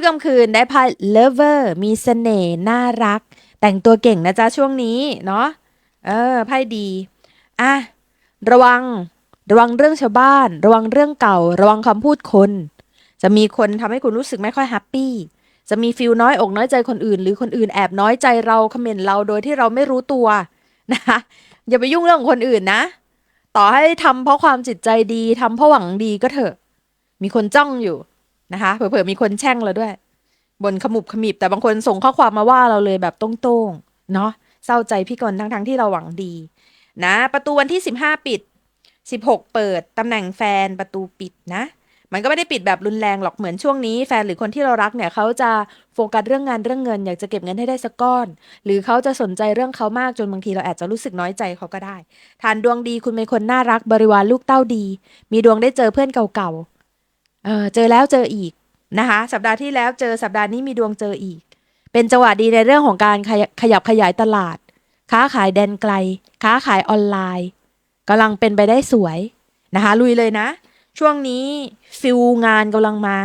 ดกลางคืนได้ไพ่ lover มีเสน่ห์น่ารัก แต่งตัวเก่งนะจ๊ะช่วงนี้เนาะเออไพ่ดีอะระวังระวังเรื่องชาวบ้าน ระวังเรื่องเก่า ระวังคำพูดคน จะมีคนทำให้คุณรู้สึกไม่ค่อยแฮปปี้จะมีฟิลน้อยอกน้อยใจคนอื่น หรือคนอื่นแอบน้อยใจเราคอมเมนต์เราโดยที่เราไม่รู้ตัวนะคะอย่าไปยุ่งเรื่องของคนอื่นนะ ต่อให้ทำเพราะความจิตใจดีทำเพราะหวังดีก็เถอะ มีคนจ้องอยู่ นะคะเผื่อๆมีคนแช่งเราด้วย บนขมุบขมิบแต่บางคนส่งข้อความมาว่าเราเลยแบบตรงๆเนาะเศร้าใจพี่กนทั้งๆที่เราหวังดี นะ ประตูวันที่สิบห้าปิดสิบหกเปิดตำแหน่งแฟนประตูปิดนะ มันก็ไม่ได้ปิดแบบรุนแรงหรอกเหมือนช่วงนี้ แฟนหรือคนที่เรารักเนี่ยเขาจะโฟกัสเรื่องงานเรื่องเงิน อยากจะเก็บเงินให้ได้สักก้อน หรือเขาจะสนใจเรื่องเขามากจนบางทีเราอาจจะรู้สึกน้อยใจเขาก็ได้ ฐานดวงดีคุณเป็นคนน่ารักบริวารลูกเต้าดี มีดวงได้เจอเพื่อนเก่าๆ เออเจอแล้วเจออีกนะคะ สัปดาห์ที่แล้วเจอสัปดาห์นี้มีดวงเจออีก เป็นจังหวะดีในเรื่องของการขยขยับขยายตลาด ค้าขายแดนไกล ค้าขายออนไลน์กำลังเป็นไปได้สวยนะคะ ลุยเลยนะ ช่วงนี้ฟิลงานกำลังมา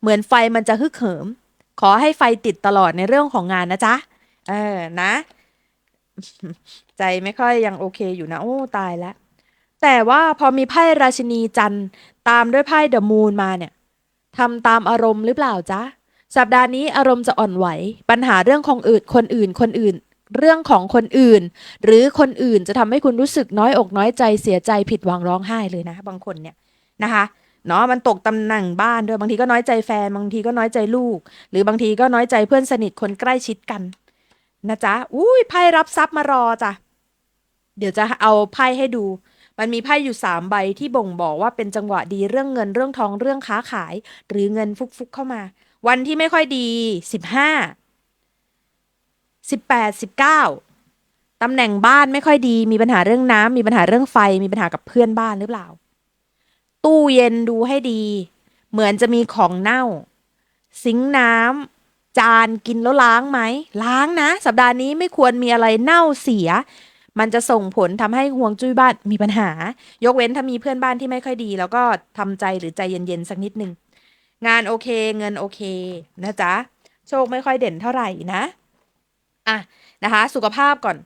เหมือนไฟมันจะฮึกเหิม ขอให้ไฟติดตลอดในเรื่องของงานนะจ๊ะ เออนะ ใจไม่ค่อยยังโอเคอยู่นะ โอ้ ตายแล้วแต่ว่าพอมีไพ่ราชินีจันทร์ ตามด้วยไพ่เดอะมูนมาเนี่ยทำตามอารมณ์หรือเปล่าจ๊ะ สัปดาห์นี้อารมณ์จะอ่อนไหว ปัญหาเรื่องของอื่นคนอื่นคนอื่น เรื่องของคนอื่น หรือคนอื่นจะทำให้คุณรู้สึกน้อยอกน้อยใจเสียใจผิดหวังร้องไห้เลยนะ บางคนเนี่ยนะคะเนาะมันตกตำแหน่งบ้านด้วยบางทีก็น้อยใจแฟนบางทีก็น้อยใจลูก หรือบางทีก็น้อยใจเพื่อนสนิทคนใกล้ชิดกันนะจ๊ะอุ้ยไพ่รับทรัพย์มารอจ้ะเดี๋ยวจะเอาไพ่ให้ดู มันมีไพ่อยู่สามใบที่บ่งบอกว่าเป็นจังหวะดีเรื่องเงินเรื่องทองเรื่องค้าขาย หรือเงินฟุกๆเข้ามา วันที่ไม่ค่อยดีสิบห้าสิบแปดสิบเก้าตำแหน่งบ้านไม่ค่อยดี มีปัญหาเรื่องน้ำมีปัญหาเรื่องไฟมีปัญหากับเพื่อนบ้านหรือเปล่า ตู้เย็นดูให้ดี เหมือนจะมีของเน่าซิงน้ำจานกินแล้วล้างไหม ล้างนะ สัปดาห์นี้ไม่ควรมีอะไรเน่าเสีย มันจะส่งผลทำให้ห่วงจุ้ยบ้านมีปัญหา ยกเว้นถ้ามีเพื่อนบ้านที่ไม่ค่อยดี แล้วก็ทำใจหรือใจเย็นๆสักนิดนึง งานโอเคเงินโอเคนะจ๊ะ โชคไม่ค่อยเด่นเท่าไหร่นะอะนะคะสุขภาพก่อน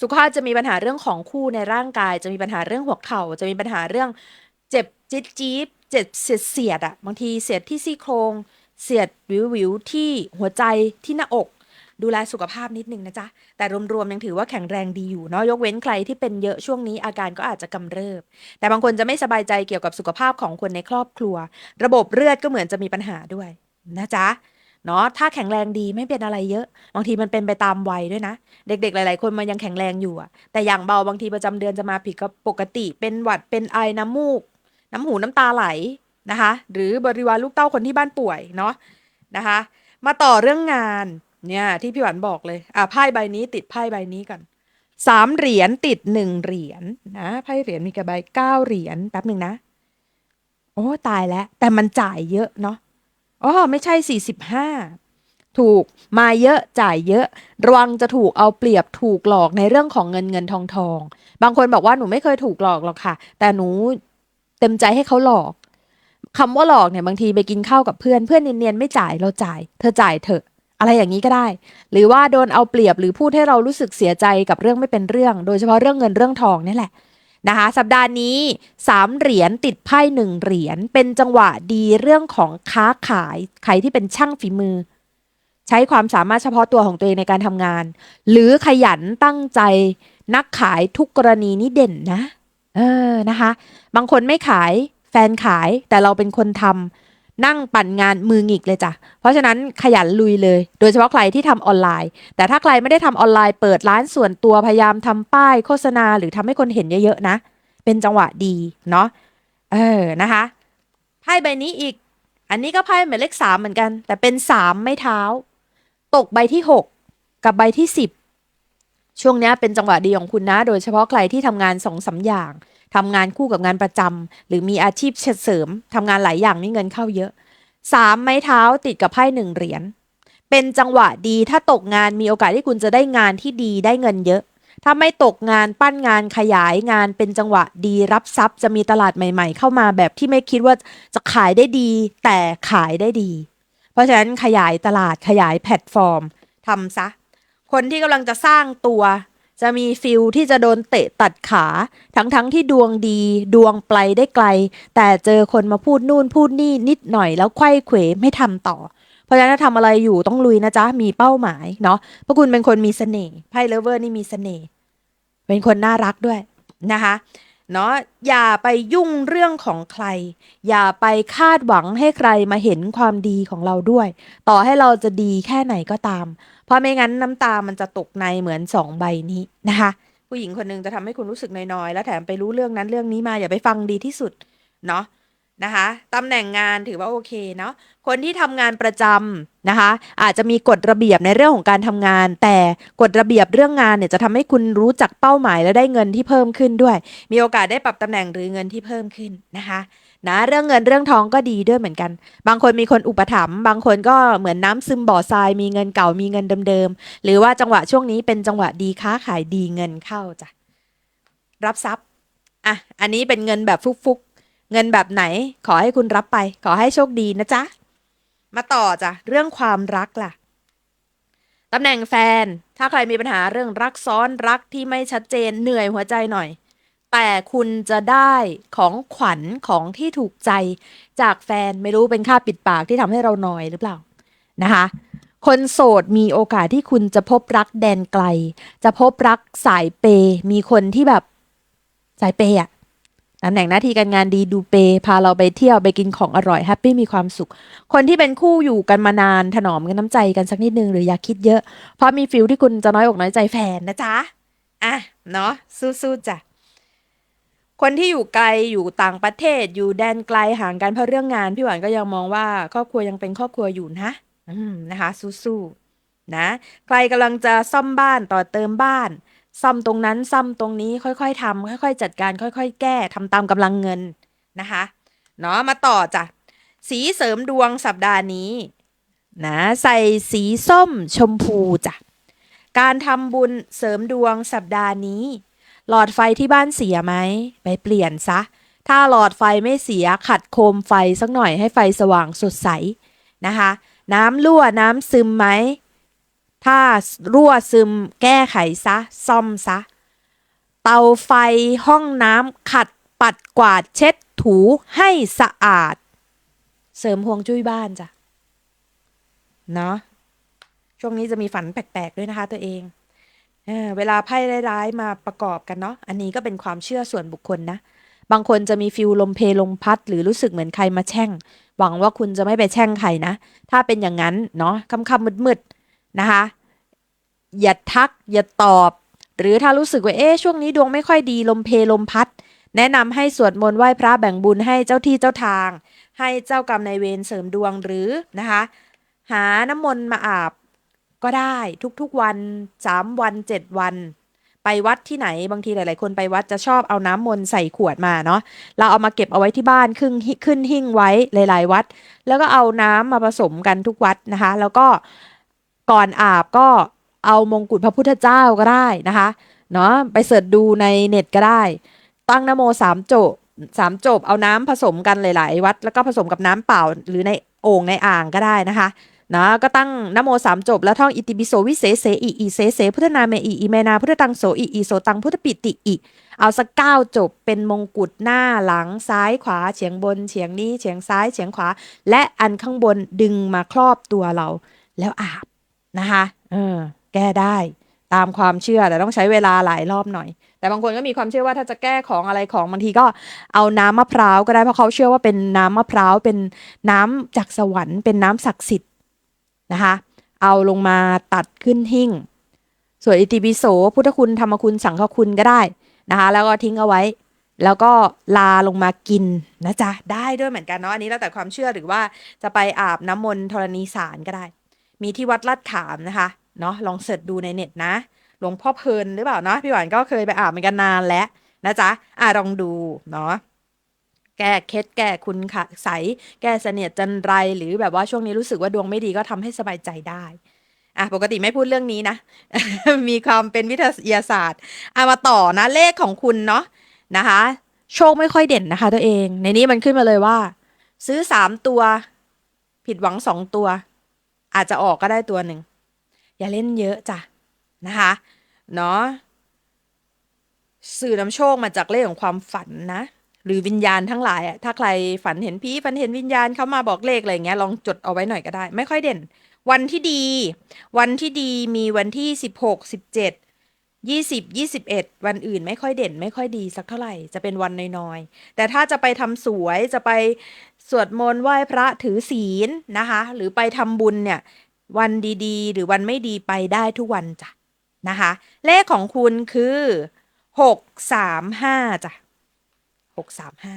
สุขภาพจะมีปัญหาเรื่องของคู่ในร่างกาย จะมีปัญหาเรื่องหัวเข่า จะมีปัญหาเรื่องเจ็บจี๊ดจี๊ดเจ็บเสียดเสียดอะบางทีเสียดที่ซี่โครง เสียดวิววิวที่หัวใจที่หน้าอก ดูแลสุขภาพนิดนึงนะจ๊ะ แต่รวมๆยังถือว่าแข็งแรงดีอยู่เนาะยกเว้นใครที่เป็นเยอะช่วงนี้อาการก็อาจจะกำเริบ แต่บางคนจะไม่สบายใจเกี่ยวกับสุขภาพของคนในครอบครัว ระบบเลือดก็เหมือนจะมีปัญหาด้วยนะจ๊ะเนาะถ้าแข็งแรงดีไม่เป็นอะไรเยอะ บางทีมันเป็นไปตามวัยด้วยนะ เด็กๆ หลายๆ คนมันยังแข็งแรงอยู่อะแต่อย่างเบาบางทีประจำเดือนจะมาผิดกับปกติ เป็นหวัดเป็นไอน้ำมูก น้ำหูน้ำตาไหลนะคะ หรือบริวารลูกเต้าคนที่บ้านป่วยเนาะนะคะ มาต่อเรื่องงาน เนี่ย ที่พี่หวันบอกเลย อะไพ่ใบนี้ติดไพ่ใบนี้ก่อนสามเหรียญติดหนึ่งเหรียญนะไพ่เหรียญมีกระใบเก้าเหรียญแป๊บหนึ่งนะ โอ้ตายแล้ว แต่มันจ่ายเยอะเนาะอ๋อไม่ใช่สี่สิบห้าถูกมาเยอะจ่ายเยอะ ระวังจะถูกเอาเปรียบถูกหลอกในเรื่องของเงินเงินทองทอง บางคนบอกว่าหนูไม่เคยถูกหลอกหรอกค่ะ แต่หนูเต็มใจให้เขาหลอกคำว่าหลอกเนี่ยบางทีไปกินข้าวกับเพื่อนเพื่อนเนียนๆไม่จ่ายเราจ่าย เธอจ่ายเถอะ อะไรอย่างนี้ก็ได้ หรือว่าโดนเอาเปรียบหรือพูดให้เรารู้สึกเสียใจกับเรื่องไม่เป็นเรื่อง โดยเฉพาะเรื่องเงินเรื่องทองนี่แหละนะคะ สัปดาห์นี้สามเหรียญติดไพ่หนึ่งเหรียญเป็นจังหวะดีเรื่องของค้าขาย ใครที่เป็นช่างฝีมือ ใช้ความสามารถเฉพาะตัวของตัวเองในการทำงาน หรือขยันตั้งใจนักขายทุกกรณีนี้เด่นนะ เออนะคะ บางคนไม่ขายแฟนขายแต่เราเป็นคนทำ นั่งปั่นงานมือหงิกเลยจ้ะ เพราะฉะนั้นขยันลุยเลย โดยเฉพาะใครที่ทำออนไลน์ แต่ถ้าใครไม่ได้ทำออนไลน์เปิดร้านส่วนตัวพยายามทำป้ายโฆษณาหรือทำให้คนเห็นเยอะๆนะ เป็นจังหวะดีเนาะ เออนะคะไพ่ใบนี้อีก อันนี้ก็ไพ่หมายเลขสามเหมือนกัน แต่เป็นสามไม่เท้า ตกใบที่หกกับใบที่สิบช่วงนี้เป็นจังหวะดีของคุณนะ โดยเฉพาะใครที่ทำงานสองสาอย่าง ทำงานคู่กับงานประจำหรือมีอาชีพเสริมทำงานหลายอย่างมีเงินเข้าเยอะสามไม้เท้าติดกับไพ่หนึ่งเหรียญเป็นจังหวะดีถ้าตกงานมีโอกาสที่คุณจะได้งานที่ดีได้เงินเยอะ ถ้าไม่ตกงานปั้นงานขยายงานเป็นจังหวะดีรับทรัพย์จะมีตลาดใหม่ ๆ เข้ามาแบบที่ไม่คิดว่าจะขายได้ดี แต่ขายได้ดี เพราะฉะนั้นขยายตลาดขยายแพลตฟอร์มทำซะ คนที่กำลังจะสร้างตัว จะมีฟิลที่จะโดนเตะตัดขา ทั้งๆทที่ดวงดี ดวงไปได้ไกล แต่เจอคนมาพูดนู่นพูดนี่นิดหน่อยแล้วไขว้เขวไม่ทำต่อ เพราะฉะนั้นถ้าทำอะไรอยู่ต้องลุยนะจ๊ะ มีเป้าหมายเนาะพระคุณเป็นคนมีเสน่ห์ไพ่เลเวอร์นี่มีเสน่ห์เป็นคนน่ารักด้วยนะคะ เนาะอย่าไปยุ่งเรื่องของใคร อย่าไปคาดหวังให้ใครมาเห็นความดีของเราด้วย ต่อให้เราจะดีแค่ไหนก็ตาม เพราะไม่งั้นน้ำตามันจะตกในเหมือนสองใบนี้นะคะ ผู้หญิงคนหนึงจะทำให้คุณรู้สึกน้อยๆ แล้วแถมไปรู้เรื่องนั้นเรื่องนี้มาอย่าไปฟังดีที่สุดเนาะ นะคะตำแหน่งงานถือว่าโอเคเนาะคนที่ทำงานประจำนะคะอาจจะมีกฎระเบียบในเรื่องของการทำงาน แต่กฎระเบียบเรื่องงานเนี่ยจะทำให้คุณรู้จักเป้าหมายและได้เงินที่เพิ่มขึ้นด้วย มีโอกาสได้ปรับตำแหน่งหรือเงินที่เพิ่มขึ้นนะคะนะเรื่องเงินเรื่องทองก็ดีด้วยเหมือนกัน บางคนมีคนอุปถัมภ์บางคนก็เหมือนน้ำซึมบ่อทราย มีเงินเก่ามีเงินเดิมๆหรือว่าจังหวะช่วงนี้เป็นจังหวะดีค้าขายดีเงินเข้าจ้ะรับทรัพย์อะอันนี้เป็นเงินแบบฟุกๆ เงินแบบไหน ขอให้คุณรับไป ขอให้โชคดีนะจ๊ะ มาต่อจ้ะเรื่องความรักล่ะตำแหน่งแฟน ถ้าใครมีปัญหาเรื่องรักซ้อนรักที่ไม่ชัดเจนเหนื่อยหัวใจหน่อย แต่คุณจะได้ของขวัญของที่ถูกใจจากแฟนไม่รู้เป็นค่าปิดปากที่ทำให้เราหนอยหรือเปล่านะคะ คนโสดมีโอกาสที่คุณจะพบรักแดนไกล จะพบรักสายเปย์มีคนที่แบบสายเปย์อะ ตำแหน่งหน้าที่การงานดีดูเปย์พาเราไปเที่ยวไปกินของอร่อยแฮปปี้มีความสุข คนที่เป็นคู่อยู่กันมานานถนอมกันน้ำใจกันสักนิดนึงหรืออย่าคิดเยอะ เพราะมีฟิลที่คุณจะน้อยอกน้อยใจแฟนนะจ๊ะ อะ เนาะสู้ๆจ้ะคนที่อยู่ไกลอยู่ต่างประเทศอยู่แดนไกลห่างกันเพราะเรื่องงาน พี่หวานก็ยังมองว่าครอบครัวยังเป็นครอบครัวอยู่นะ อืมนะคะ สู้ๆนะ ใครกำลังจะซ่อมบ้านต่อเติมบ้าน ซ่อมตรงนั้นซ่อมตรงนี้ค่อยๆทำค่อยๆ จัดการค่อย ๆ แก้ทำตามกำลังเงินนะคะเนาะมาต่อจ้ะสีเสริมดวงสัปดาห์นี้นะใส่สีส้มชมพูจ้ะการทำบุญเสริมดวงสัปดาห์นี้ หลอดไฟที่บ้านเสียไหมไปเปลี่ยนซะ ถ้าหลอดไฟไม่เสียขัดโคมไฟสักหน่อยให้ไฟสว่างสดใสนะคะ น้ำรั่วน้ำซึมไหม ถ้ารั่วซึมแก้ไขซะ ซ่อมซะ เตาไฟห้องน้ำขัดปัดกวาดเช็ดถูให้สะอาด เสริมห่วงจุ้ยบ้านจ้ะ เนาะช่วงนี้จะมีฝันแปลกๆด้วยนะคะตัวเองเอเวลาไพ่ร้ายๆมาประกอบกันเนาะ อันนี้ก็เป็นความเชื่อส่วนบุคคลนะ บางคนจะมีฟิลลมเพลลมพัด หรือรู้สึกเหมือนใครมาแช่ง หวังว่าคุณจะไม่ไปแช่งใครนะ ถ้าเป็นอย่างนั้นเนาะค่ำๆมืดๆ นะคะอย่าทักอย่าตอบ หรือถ้ารู้สึกว่าเอ๊ะช่วงนี้ดวงไม่ค่อยดีลมเพลลมพัด แนะนำให้สวดมนต์ไหว้พระแบ่งบุญให้เจ้าที่เจ้าทาง ให้เจ้ากรรมนายเวรเสริมดวงหรือนะคะหาน้ำมนต์มาอาบก็ได้ทุกๆวันสามวันเจ็ดวัน ไปวัดที่ไหนบางทีหลาย ๆ คนไปวัดจะชอบเอาน้ำมนต์ใส่ขวดมาเนาะเราเอามาเก็บเอาไว้ที่บ้านขึ้นขึ้นหิ้งไว้หลาย ๆ วัด แล้วก็เอาน้ำมาผสมกันทุกวัดนะคะ แล้วก็ ก่อนอาบก็เอามงกุฎพระพุทธเจ้าก็ได้นะคะเนาะไปเสิร์ชดูในเน็ตก็ได้ ตั้งนโมสามจบสามจบเอาน้ำผสมกันหลาย ๆ วัด แล้วก็ผสมกับน้ำเปล่าหรือในโอ่งในอ่างก็ได้นะคะนะก็ตั้งนโมสามจบแล้วท่องอิติปิโสวิเศษเสอีอีเสเสพุทธนาเมอีอีเมนาพุทธตังโสอีอีโสตังพุทธปิติอีเอาสักเก้าจบเป็นมงกุฎหน้าหลังซ้ายขวาเฉียงบนเฉียงนี้เฉียงซ้ายเฉียงขวา และอันข้างบนดึงมาครอบตัวเรา แล้วอาบ นะคะเออแก้ได้ตามความเชื่อแต่ต้องใช้เวลาหลายรอบหน่อย แต่บางคนก็มีความเชื่อว่าถ้าจะแก้ของอะไรของบางทีก็เอาน้ำมะพร้าวก็ได้เพราะเขาเชื่อว่าเป็นน้ำมะพร้าวเป็นน้ำจากสวรรค์เป็นน้ำศักดิ์สิทธิ์นะคะเอาลงมาตัดขึ้นหิ้งส่วนอิติปิโสพุทธคุณธรรมคุณสังฆคุณก็ได้นะคะ แล้วก็ทิ้งเอาไว้ แล้วก็ลาลงมากินนะจ๊ะได้ด้วยเหมือนกันเนาะอันนี้แล้วแต่ความเชื่อหรือว่าจะไปอาบน้ำมนต์ธรณีสารก็ได้ มีที่วัดลาดขามนะคะเนาะลองเสิร์ชดูในเน็ตนะหลวงพ่อเพลินหรือเปล่าเนาะพี่หวานก็เคยไปอาบเหมือนกันนานแล้วนะจ๊ะอะลองดูเนาะแก้เคล็ดแก้คุณค่ะใสแก้เสนียดจันไรหรือแบบว่าช่วงนี้รู้สึกว่าดวงไม่ดีก็ทำให้สบายใจได้อะปกติไม่พูดเรื่องนี้นะ มีความเป็นวิทยาศาสตร์เอามาต่อนะเลขของคุณเนาะนะคะ โชคไม่ค่อยเด่นนะคะตัวเอง ในนี้มันขึ้นมาเลยว่า ซื้อสามตัว ผิดหวังสองตัว อาจจะออกก็ได้ตัวหนึ่ง อย่าเล่นเยอะจ้ะนะคะเนาะสื่อนำโชคมาจากเลขของความฝันนะ หรือวิญญาณทั้งหลายอะถ้าใครฝันเห็นผีฝันเห็นวิญญาณเขามาบอกเลขอะไรเงี้ยลองจดเอาไว้หน่อยก็ได้ ไม่ค่อยเด่น วันที่ดี วันที่ดีมีวันที่สิบหกสิบเจ็ด ยี่สิบยี่สิบเอ็ดวันอื่นไม่ค่อยเด่นไม่ค่อยดีสักเท่าไหร่จะเป็นวันน้อยๆ แต่ถ้าจะไปทำสวยจะไปสวดมนต์ไหว้พระถือศีลนะคะ หรือไปทำบุญเนี่ย วันดีๆ หรือวันไม่ดีไปได้ทุกวันจ้ะนะคะ เลขของคุณคือหกสามห้าจ้ะหกสามห้า